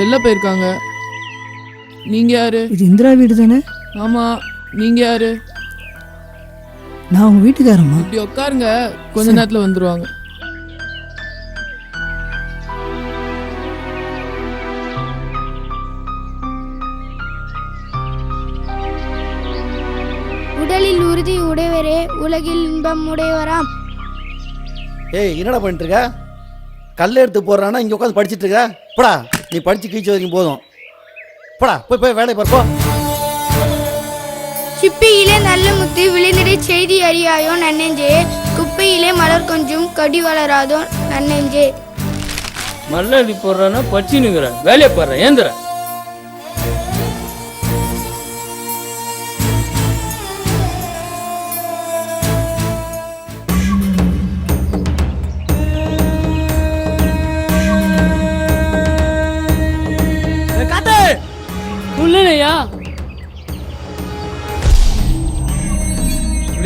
வெளில போயிருக்காங்க. நீங்க யாரு? இது இந்திரா வீடு தானே? ஆமா நீங்க யாரு? நான் அவங்க வீட்டுக்காரம்மா. இப்படி உட்காருங்க கொஞ்ச நேரத்துல வந்துருவாங்க. உடலில் உறுதி உடையவரே உலகில் இன்பம் உடையவராம். ஏய் என்னடா பண்ணிட்டு இருக்க? கல் எடுத்து போடுறானா இங்கே உட்காந்து படிச்சிட்டு இருக்க? போடா. நீ படிச்சு கீச்சு வரைக்கும் போதும். போடா போய் போய் வேலையை பாரு, போ. சிப்பியிலே நல்ல முத்து விளைநிறை செய்தி அறியாயோ நன்னெஞ்சே. குப்பையிலே மலர் கொஞ்சம் கடி வளராதோ நன்னெஞ்சே. மல்லடி போடுறான்னா பச்சினுங்கிறேன் வேலையை போடுறேன் ஏந்திர.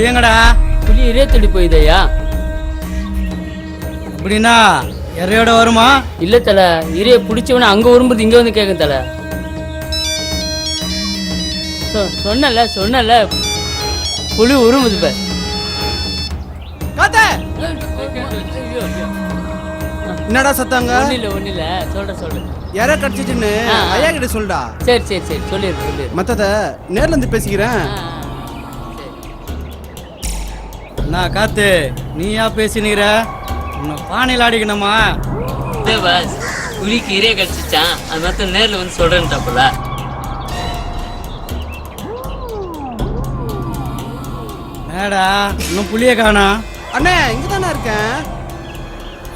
இப்படியங்கடா புலி இதே தேடி போயுதையா? அப்படின்னா இறையோட வருமா? இல்ல தல இறைய பிடிச்சவன அங்க வரும்போது இங்க வந்து கேட்கும் தல. சொன்னல சொன்னல. புலி உருமுது பார். என்னடா சத்தாங்க? ஒண்ணு இல்ல ஒண்ணு இல்ல இற கடிச்சிச்சுன்னு ஆ, ஆ. ஐயா கிட்ட சொல்டா சரி சரி சரி. சொல்லிடு சொல்லிடு மத்தத நேர்ல இருந்து பேசிக்கிறேன். நான் காத்து. நீயா பேசினுக்கிற? உன்னை பானையில் ஆடிக்கணுமா? இதே பாஸ் புலிக்கு இறைய கடிச்சிச்சான். அது மொத்தம் நேர்ல வந்து சொல்றேன்ட்டாப்புல. ஏடா இன்னும் புளிய காணா? அண்ணே இங்க தானே இருக்கேன்.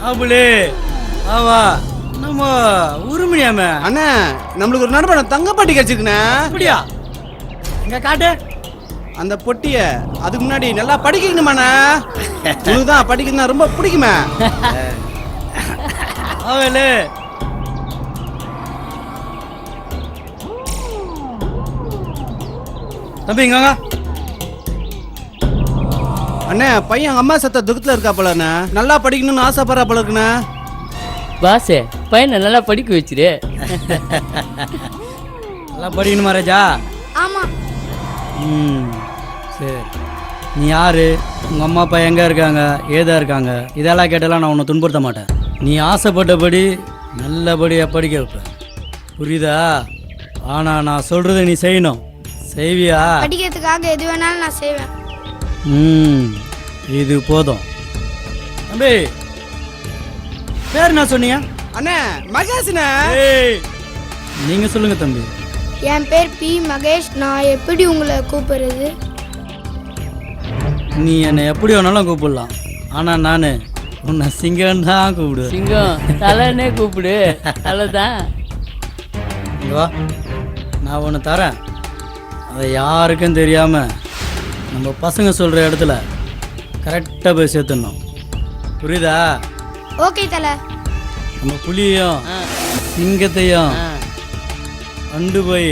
ஆபுலி ஆவா நம்ம உருமணியாம அண்ணே நம்மளுக்கு ஒரு நண்பன் தங்கப்பாட்டி கிடைச்சிருக்குண்ணே. அப்படியா? இங்க காட்டு. அந்த பொட்டிய அதுக்கு முன்னாடி நல்லா படிக்கணுமாண்ணே? உனக்கு தான் படிக்கணும்னா ரொம்ப பிடிக்குமே. ஆவலு. தம்பி இங்க. அண்ணே பையன் அம்மா சத்த துக்கத்துல இருக்கா போல அண்ணே நல்லா படிக்கணும்னு ஆசைப்படுறா போல இருக்குண்ணே பாசே பையனை நல்லா படிக்க வச்சிரு. நல்லா படிக்கணுமா ராஜா? ஆமா. ம். நீ யாரு? உங்க அம்மா அப்பா எங்க இருக்காங்க? ஏதா இருக்காங்க? இதெல்லாம் கேட்டாலாம் நான் உன்னை துன்புறுத்த மாட்டேன். நீ ஆசைப்பட்டபடி நல்லபடியா படிக்க வைப்பேன் புரியுதா? ஆனா நான் சொல்றதை நீ செய்யணும். செய்வியா? படிக்கிறதுக்காக எது வேணாலும் நான் செய்வேன். ம் இது போதும். தம்பி பேர் என்ன சொன்னீங்க? அண்ணே மகேஷ்ண்ணே. நீங்க சொல்லுங்க தம்பி. என் பேர் பி மகேஷ். நான் எப்படி உங்களை கூப்பிடுறது? நீ என்னை எப்படி வேணாலும் கூப்பிடலாம். ஆனா நான் உன்னை சிங்கன் தான் கூப்பிடுவேன். சிங்கம் தலைன்னே கூப்பிடு. தலைதான் இங்க வா. நான் ஒன்று தரேன். அதை யாருக்கும் தெரியாம நம்ம பசங்க சொல்ற இடத்துல கரெக்டாக போய் சேர்த்துடணும். புரியுதா? ஓகே தல. நம்ம புலியையும் சிங்கத்தையும் கொண்டு போய்.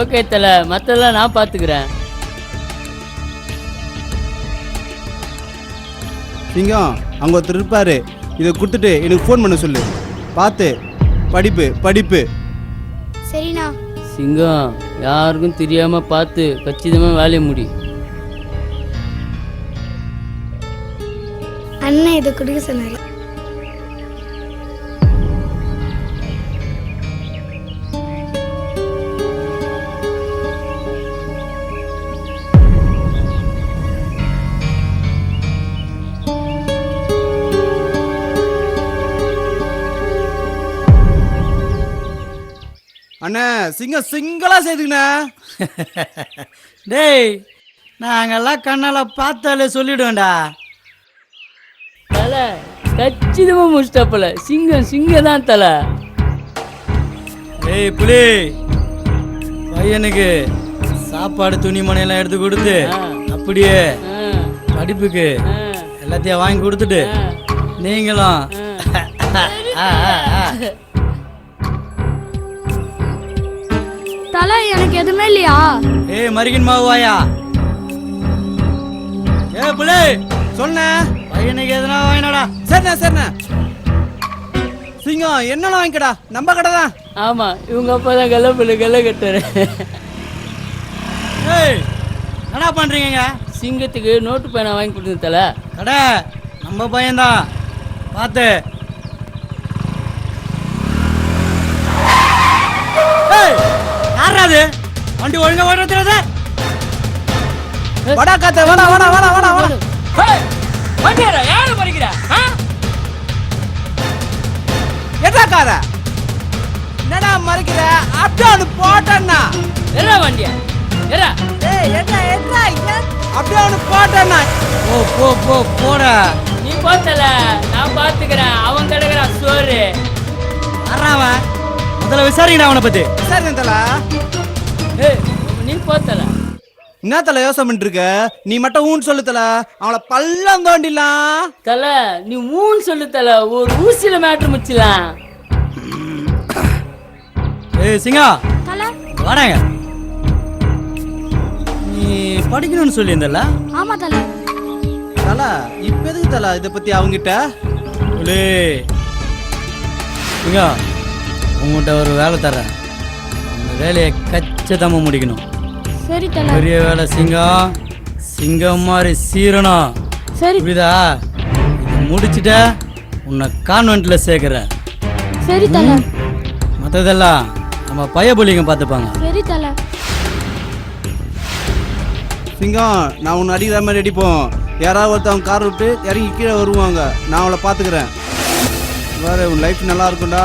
ஓகே தலை. மற்றெல்லாம் நான் பார்த்துக்கிறேன் சிங்கம் அங்கே ஒருத்தர் இருப்பாரு. இதை கொடுத்துட்டு எனக்கு ஃபோன் பண்ண சொல்லு. பார்த்து படிப்பு படிப்பு. சரிண்ணா. சிங்கம் யாருக்கும் தெரியாம பார்த்து கச்சிதமா வேலையை முடி. அண்ணன் இதை கொடுக்க சொன்னாரு. அண்ணா சிங்கம் சிங்களா செய்துங்கண்ணா டேய் நாங்கெல்லாம் கண்ணால பார்த்தாலே சொல்லிடுவேன்டா. தலை கச்சிதமா முடிச்சிட்டாப்புல சிங்கம் சிங்கம் தான் தலை. ஏய் புலி. பையனுக்கு சாப்பாடு துணிமணி எல்லாம் எடுத்து கொடுத்து. அப்படியே படிப்புக்கு எல்லாத்தையும் வாங்கி கொடுத்துட்டு ஆ. நீங்களும் தலை எனக்கு எதுவுமே இல்லையா? ஏய் மருகின் மாவாயா ஏ புலே சொன்ன. பையனுக்கு எதுனா வாங்கினாடா. சரிண்ணா சரிண்ணா. சிங்கம் என்னெல்லாம் வாங்கிக்கடா? நம்ம கடை தான். ஆமா இவங்க அப்பா தான் கல்ல பிள்ளை கல்ல கட்டுற ஏய் என்னடா பண்றீங்க? சிங்கத்துக்கு நோட்டு பேனா வாங்கி கொடுத்தேன் தல கடை நம்ம பையன்தான். பார்த்து ஏய் அது வண்டி ஒழுங்கா ஓட தெரியாத வடா காத்த வாடா வாடா வாடா வாடா வாடா. வண்டியாரா யாரு படிக்கிற எடா கார? என்னடா மறைக்கிற? அப்படியே போட்டேன்னா. என்ன வண்டியா எரா ஏய் எடா எடா அப்படியே அவனு போட்டேன்னா. போ போ போ போடா. நீ போத்தல நான் பாத்துக்கிறேன். அவன் கிடக்குறான் சோறு. வர்றாவன் முதல்ல விசாரிக்கடா அவனை பத்தி. சரி தல. ஏய் நீ போத்தல என்ன தல யோசனை பண்ணிட்டு இருக்க நீ மட்டும் ஊன்னு சொல்லு தல. அவளை பள்ளம் தோண்டிலாம் தல நீ மூணு சொல்லு தல. ஒரு ஊசியில மேட்ரு முச்சிலாம் ஏய் சிங்கா. தல. வாடாங்க நீ படிக்கணும்னு சொல்லியிருந்தல ஆமா தல. தல இப்ப எதுக்கு தல இதை பத்தி அவங்கிட்ட சிங்கா. உங்ககிட்ட ஒரு வேலை தரேன் அந்த வேலையை கச்சிதமா முடிக்கணும். சரி தல. பெரிய வேலை சிங்கம் சிங்கம் மாதிரி சீரணும் சரி. புரியுதா? இது முடிச்சிட்ட உன்னை கான்வென்ட்ல சேர்க்கிறேன். சரி தல. மற்றதெல்லாம் நம்ம பயபுலிங்க பார்த்துப்பாங்க. சரி தல. சிங்கம் நான் உன்னை அடிக்கிற மாதிரி அடிப்போம் யாராவது ஒருத்தவங்க கார் விட்டு இறங்கி கீழே வருவாங்க. நான் அவளை பார்த்துக்கிறேன். வேறு உன் லைஃப் நல்லா இருக்கும்டா.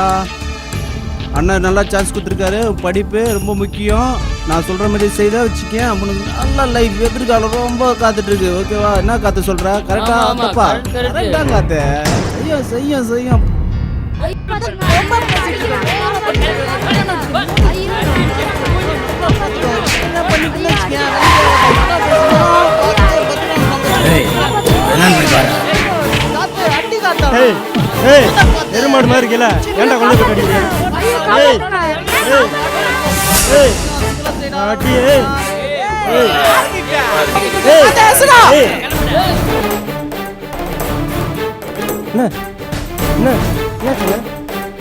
அண்ணன் நல்லா சான்ஸ் கொடுத்துருக்காரு. படிப்பு ரொம்ப முக்கியம். நான் சொல்கிற மாதிரி செய்த வச்சுக்கேன். அவனுக்கு நல்ல லைஃப் எதிர்காலம் ரொம்ப காத்துட்டு இருக்கு ஓகேவா என்ன காத்து சொல்ற? கரெக்டா ஆமா, ஆமா, தப்பா correct, correct. கரெக்டா காத்து. செய்யும் செய்யும் செய்யும். எருமாடு மாதிரி இருக்கல? ஏன்டா கொண்டு போய்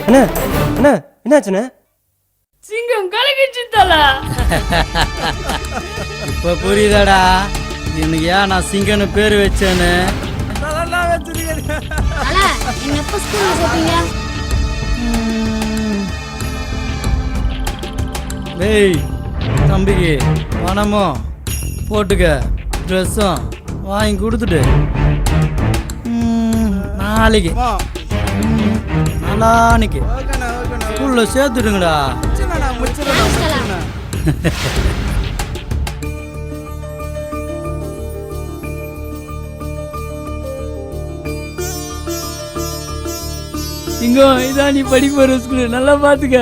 என்ன என்ன என்னாச்சுண்ணே சிங்கம் கலகிச்சு தல இப்ப புரியுதாடா எனக்கு ஏன் நான் சிங்கன்னு பேர் வச்சேன்னு தல என்ன எப்ப ஸ்கூல்ல டேய் தம்பிக்கு பணமும் போட்டுக்க ட்ரெஸ்ஸும் வாங்கி கொடுத்துட்டு. ம், நாளைக்கு. ம், நாளான்னைக்கு ஸ்கூல்ல சேர்த்துடுங்கடா. சிங்கம் இதான் நீ படிக்க போற ஸ்கூல். நல்லா பாத்துக்க.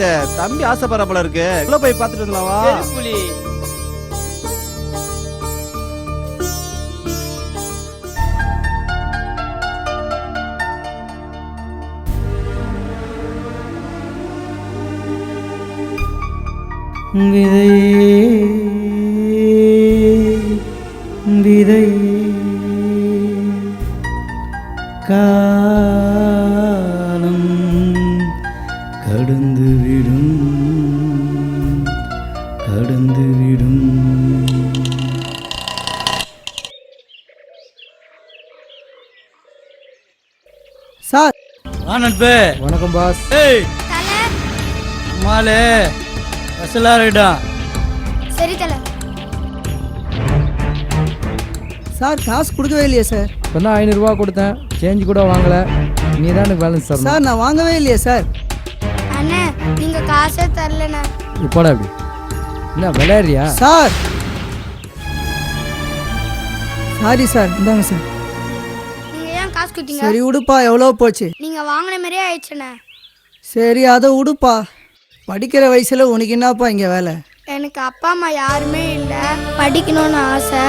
காத்து தம்பி ஆசைப்படுற போல இருக்கு. உள்ள போய் பார்த்துட்டு வரலாமா புலி விதை சார். வா நட்பு வணக்கம் பாஸ். ஏய். அம்மாலே ஸ்பெஷலாக இருக்கட்டா சரி தல சார் காசு கொடுக்கவே இல்லையே சார். இப்போ தான் ஐநூறுரூவா கொடுத்தேன். சேஞ்ச் கூட வாங்கலை. நீ தான் எனக்கு பேலன்ஸ் தரணும். சார் நான் வாங்கவே இல்லையே சார். அண்ணே நீங்க காசே தரலண்ணே. இப்போடா. அப்படி என்ன விளையாடுறியா? சார். Sorry sir. இந்தாங்க சார். கொடுத்தீங்க சரி உடுப்பா. எவ்வளோ போச்சு? நீங்க வாங்கின மாதிரியே ஆயிடுச்சுண்ணே சரி அதை உடுப்பா. படிக்கிற வயசுல உனக்கு என்னப்பா இங்கே வேலை? எனக்கு அப்பா அம்மா யாருமே இல்லை. படிக்கணும்னு ஆசை.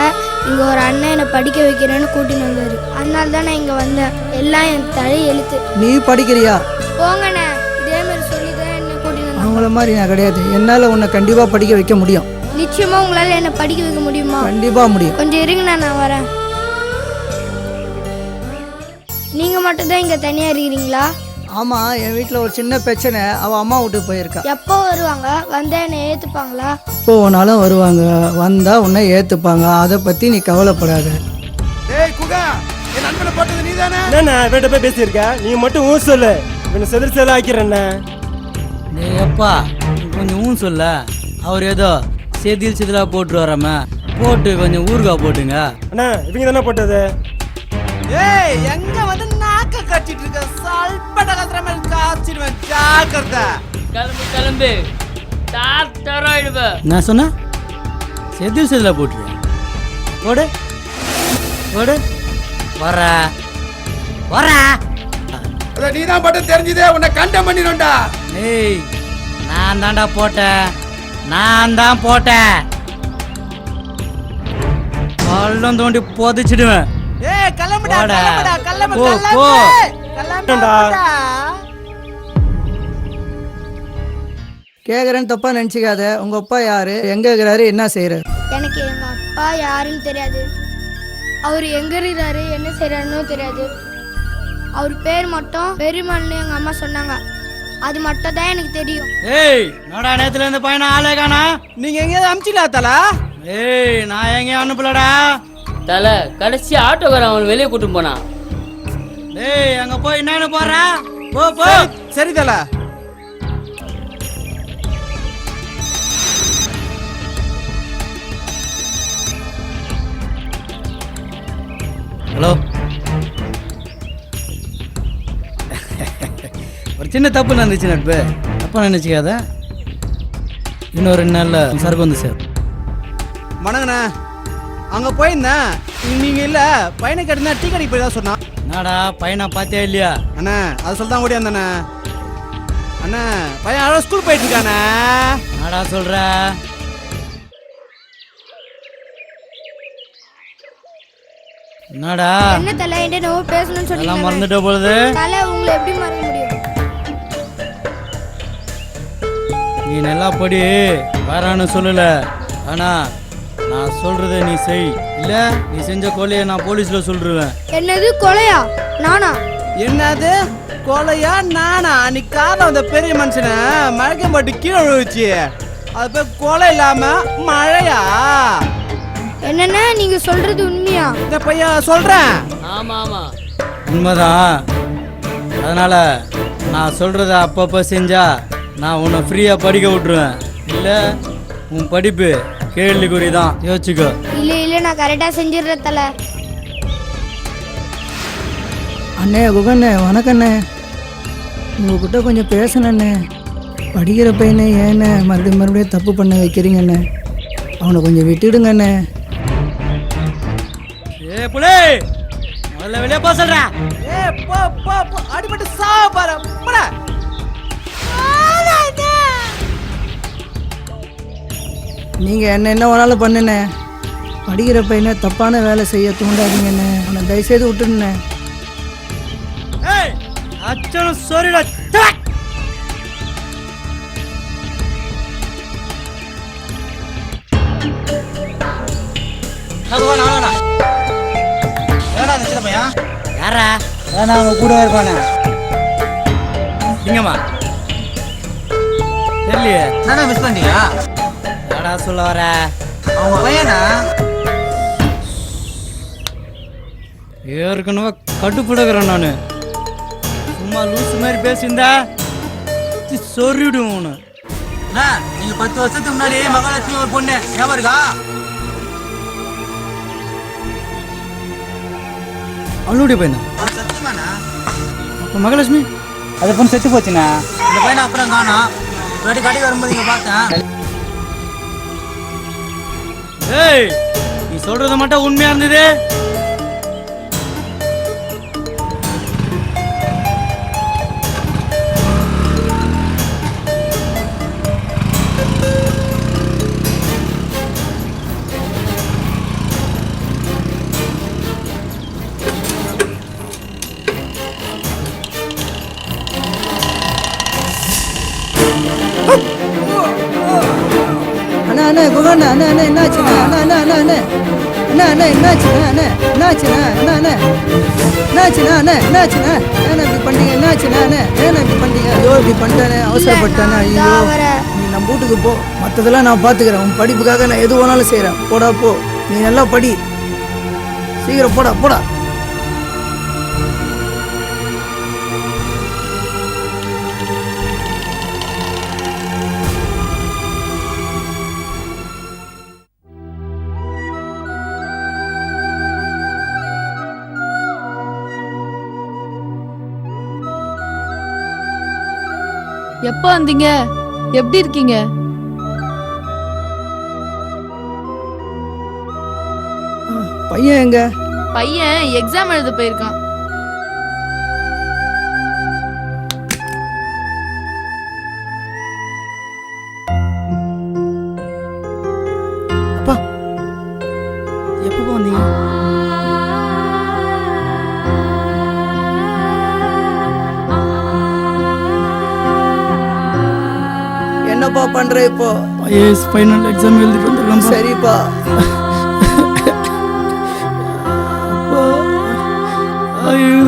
இங்கே ஒரு அண்ணன் என்னை படிக்க வைக்கிறேன்னு கூட்டின்னு வந்தாரு. அதனால தான் நான் இங்கே வந்தேன். எல்லாம் என் தலை எழுத்து நீ படிக்கிறியா? போங்கண்ணே இதே மாதிரி சொல்லி தான் என்னை கூட்டின்னு வந்தாங்க. அவங்கள மாதிரி நான் கிடையாது. என்னால் உன்னை கண்டிப்பாக படிக்க வைக்க முடியும். நிச்சயமாக உங்களால் என்னை படிக்க வைக்க முடியுமா? கண்டிப்பாக முடியும். கொஞ்சம் இருங்கண்ணா நான் வரேன். நீங்கள் மட்டும்தான் இங்கே தனியாக இருக்கிறீங்களா? ஆமாம் என் வீட்டில் ஒரு சின்ன பிரச்சனை. அவள் அம்மா வீட்டுக்கு போயிருக்கா. எப்போ வருவாங்க? வந்தால் என்னை ஏற்றுப்பாங்களா இப்போ வேணாலும் வருவாங்க. வந்தால் உன்னை ஏற்றுப்பாங்க அதை பற்றி நீ கவலைப்படாத. ஏய் குகா! என் நண்பனை போட்டது நீ தானே என்னண்ணா இவன்கிட்ட போய் பேசியிருக்க? நீ மட்டும் ஊ சொல்லு. இவனை செதில் செதில் ஆக்கிறண்ணே டேய் அப்பா கொஞ்சம் ஊன் சொல்ல. அவர் ஏதோ செதில் செதிலா போட்டு வராம போட்டு கொஞ்சம் ஊறுகாய் போட்டுங்க. அண்ணா இவங்க தானே போட்டது? ஏய் எங்க வந்து நாக்க கட்டிட்டு இருக்க? சல்பட கத்துற மாதிரி காய்ச்சிடுவேன். ஜாக்கிரதை. கிளம்பு கிளம்பு. டாக்டர் ஆயிடுவேன் நான் சொன்ன? செதில் செதிலா போட்டுருவேன் போடு. போடு. வர வர நீ தான் போட்டு தெரிஞ்சதே. உன்னை கண்டம் பண்ணிடும்டா ஏய் நான் தான்டா போட்டேன். நான் தான் போட்டேன். பள்ளம் தோண்டி புதைச்சிடுவேன். கிளம்புடா போடா. கிளம்புடா கிளம்பு போ, கிளம்பு. போ. கிளம்புடா. கேட்குறேன்னு தப்பாக நினச்சிக்காத. உங்கள் அப்பா யார்? எங்கே இருக்கிறாரு? என்ன செய்கிறாரு எனக்கு எங்கள் அப்பா யாருன்னு தெரியாது. அவர் எங்கே இருக்கிறாரு? என்ன செய்கிறாருன்னு தெரியாது. அவர் பேர் மட்டும் பெருமாள்னு எங்கள் அம்மா சொன்னாங்க. அது மட்டும் தான் எனக்கு தெரியும். ஏய் என்னடா நேத்துல இருந்து பையனை ஆளே காணா? நீங்க எங்கேயாவது அமிச்சிடா தலா ஏய் நான் எங்கேயும் அனுப்பலடா. தலை கடைசி ஆட்டோக்காரன் அவன் வெளியே கூட்டு போனான் டேய் அங்க போய் என்னன்னு போற போ போ. சரி தலா. ஹலோ. ஒரு சின்ன தப்பு நடந்துச்சு நட்பு. தப்பா நினைச்சுக்காத. இன்னும் ரெண்டு நாள்ல சரக்கு வந்து சார் வணங்கண்ணா அங்க போயிருந்தேன். நீங்க இல்ல பையனை கேட்டிருந்தா டீ கடைக்கு போய் தான் சொன்னான். என்னடா பையனை பார்த்தியா இல்லையா? அண்ணா அது சொல்ல தான் ஓடி வந்தானே. அண்ணா பையன் அழகா ஸ்கூல் போயிட்டு இருக்கானே. என்னடா சொல்ற? என்னடா? என்ன தலை என்கிட்ட என்னவோ பேசணும்னு எல்லாம் சொன்னீங்க மறந்துட்ட பொழுது தலை உங்களை எப்படி மறக்க முடியும்? நீ நல்லா படி வேறான்னு சொல்லல. ஆனா சொல்றத நீ செய். இல்ல நீ செஞ்ச கொலையை நான் போலீஸ்ல சொல்லிடுவேன் என்னது கொலையா? நானா? என்னது? கொலையா? நானா? நீ காரணம் அந்த பெரிய மனுஷனை மழக்கம் போட்டு கீழே விழுவுச்சு அது போய் கொலை இல்லாம மழையா? என்னென்ன? நீங்க சொல்றது உண்மையா? இந்த பையன் சொல்றேன். ஆமா ஆமா. உண்மைதான். அதனால நான் சொல்றத அப்பப்போ செஞ்சா நான் உன்னை ஃப்ரீயா படிக்க விட்டுருவேன். இல்ல உன் படிப்பு கேள்விக்குறி தான் யோசிச்சுக்கோ. இல்ல இல்ல நான் கரெக்டா செஞ்சிடுறேன் தலை அண்ணே குகண்ணே வணக்கண்ணே. உங்ககிட்ட கொஞ்சம் பேசணுண்ணே. படிக்கிற பையனை ஏண்ணே மறுபடியும் மறுபடியும் தப்பு பண்ண வைக்கிறீங்கண்ணே. அவனை கொஞ்சம் விட்டுடுங்கண்ணே. ஏ புலே! முதல்ல வெளியே போக சொல்றேன். ஏ போ போ போ. அடிபட்டு சாவ பாரு போடா. நீங்கள் என்ன என்ன வேணாலும் பண்ணுண்ணே. படிக்கிற பையனை தப்பான வேலை செய்ய தூண்டாதீங்கண்ணே. அவனை தயவுசெய்து விட்டுடுண்ணே ஏய் அச்சனும் சொல்லிட யாரா அவங்க கூட இருப்பானே. இங்கம்மா. தெரியலையே. நானா மிஸ் பண்ணியா என்னடா சொல்ல வர அவங்க பையனா? ஏற்கனவே கட்டுப்படுகிறேன் நான். சும்மா லூசு மாதிரி பேசியிருந்தா சொருவிடும் நீங்க பத்து வருஷத்துக்கு முன்னாடி மகாலட்சுமி ஒரு பொண்ணு. ஞாபகம் இருக்கா? அவளுடைய பையனா? மகாலட்சுமி? அது பொண்ணு செத்து போச்சுண்ணா. இந்த பையனை அப்புறம் காணோம். கடைக்கு வரும்போது இங்க பார்த்தேன். ஏய் நீ சொல்றது மட்டும் உண்மையா இருந்தது? என்னாச்சுண்ணே அண்ணே என்னாச்சுண்ணே ஏண்ணே இப்படி பண்ணீங்க? என்னாச்சுண்ணே அண்ணே இப்படி பண்ணீங்க? ஐயோ இப்படி பண்ணிட்டானே அவசரப்பட்டானே ஐயோ. நீ நம்ம வீட்டுக்கு போ. மற்றதெல்லாம் நான் பார்த்துக்கிறேன் உன் படிப்புக்காக நான் எது வேணாலும் செய்கிறேன் போடா போ. நீ நல்லா படி. சீக்கிரம் போடா போடா. எப்போ வந்தீங்க? எப்படி இருக்கீங்க? பையன் எங்க? பையன் எக்ஸாம் எழுத போயிருக்கான். பண்ற இப்போ. ஐஏஎஸ் ஃபைனல் எக்ஸாம் எழுதிட்டு வந்திருக்கேன் சரிப்பா. ஐயோ.